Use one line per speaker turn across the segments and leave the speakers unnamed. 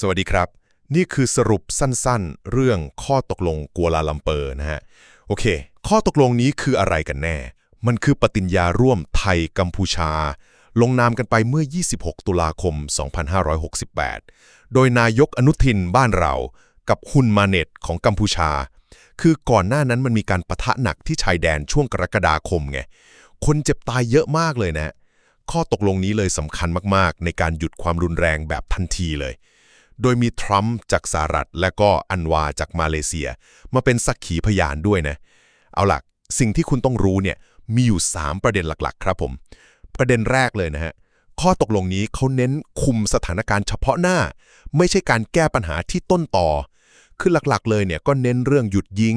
สวัสดีครับ นี่คือสรุปสั้นๆ เรื่องข้อตกลงกัวลาลัมเปอร์นะฮะ โอเค ข้อตกลงนี้คืออะไรกันแน่ มันคือปฏิญญาร่วมไทยกัมพูชา ลงนามกันไปเมื่อ 26 ตุลาคม 2568 โดยนายกอนุทินบ้านเรา กับฮุนมาเน็ตของกัมพูชา คือก่อนหน้านั้นมันมีการประทะหนักที่ชายแดนช่วงกรกฎาคมไง คนเจ็บตายเยอะมากเลยนะ ข้อตกลงนี้เลยสำคัญมากๆ ในการหยุดความรุนแรงแบบทันทีเลย โดยมีทรัมป์จากสหรัฐ และก็อันวาจากมาเลเซีย มาเป็นสักขีพยานด้วยนะ เอาล่ะ สิ่งที่คุณต้องรู้เนี่ยมีอยู่ 3 ประเด็นหลักๆ ครับผม ประเด็นแรกเลยนะฮะข้อตกลงนี้เขาเน้นคุมสถานการณ์เฉพาะหน้า ไม่ใช่การแก้ปัญหาที่ต้นต่อ คือหลักๆ เลยเนี่ยก็เน้นเรื่องหยุดยิง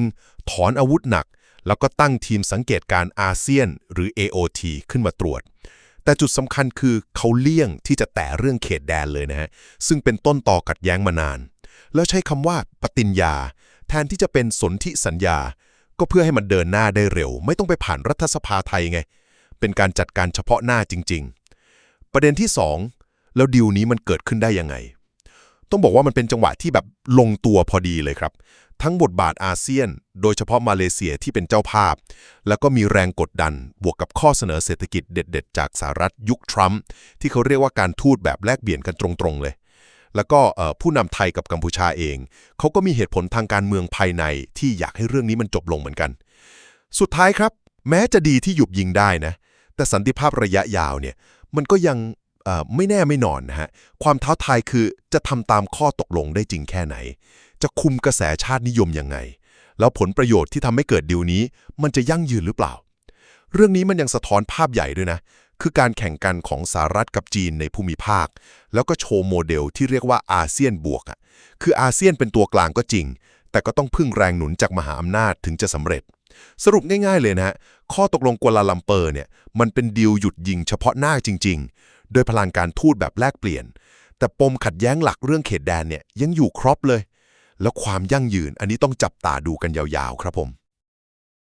ถอนอาวุธหนัก แล้วก็ตั้งทีมสังเกตการอาเซียน หรือ AOT ขึ้นมาตรวจ แต่จุดสำคัญคือเขาเลี่ยงที่จะแตะเรื่องเขตแดนเลยนะฮะ ซึ่งเป็นต้นต่อกัดแย้งมานาน แล้วใช้คำว่าปฏิญญา แทนที่จะเป็นสนธิสัญญา ก็เพื่อให้มันเดินหน้าได้เร็ว ไม่ต้องไปผ่านรัฐสภาไทยไง เป็นการจัดการเฉพาะหน้าจริง ๆ ประเด็นที่ 2 แล้วดีลนี้มันเกิดขึ้นได้ยังไง ต้องบอกว่ามันเป็นจังหวะที่แบบลงตัวพอดีเลยครับ ทั้งบทบาทอาเซียน โดยเฉพาะมาเลเซียที่เป็นเจ้าภาพ แล้วก็มีแรงกดดันบวกกับข้อเสนอเศรษฐกิจเด็ด ๆ จากสหรัฐยุคทรัมป์ที่เขาเรียกว่าการทูตแบบแลกเปลี่ยนกันตรงๆเลย แล้วก็ผู้นำไทยกับกัมพูชาเอง เขาก็มีเหตุผลทางการเมืองภายในที่อยากให้เรื่องนี้มันจบลงเหมือนกัน สุดท้ายครับ แม้จะดีที่หยุบยิงได้นะ แต่สันติภาพระยะยาวเนี่ยมันก็ยัง ไม่แน่ไม่นอนนะฮะ ความท้าทายคือจะทำตามข้อตกลงได้จริงแค่ไหน จะคุมกระแสชาตินิยมยังไง แล้วผลประโยชน์ที่ทำให้เกิดดีลนี้ มันจะยั่งยืนหรือเปล่า เรื่องนี้มันยังสะท้อนภาพใหญ่ด้วยนะ คือการแข่งกันของสหรัฐกับจีนในภูมิภาค แล้วก็โชว์โมเดลที่เรียกว่าอาเซียนบวกอะคืออาเซียนเป็นตัวกลางก็จริง แต่ก็ต้องพึ่งแรงหนุนจากมหาอำนาจถึงจะสำเร็จสรุปง่ายๆเลยนะฮะ ข้อตกลงกัวลาลัมเปอร์เนี่ย มันเป็นดีลหยุดยิงเฉพาะหน้าจริงๆ โดยพลังการทูตแบบแลกเปลี่ยน แต่ปมขัดแย้งหลักเรื่องเขตแดนเนี่ยยังอยู่ครบเลย แล้วความยั่งยืนอันนี้ต้องจับตาดูกันยาวๆ ครับผม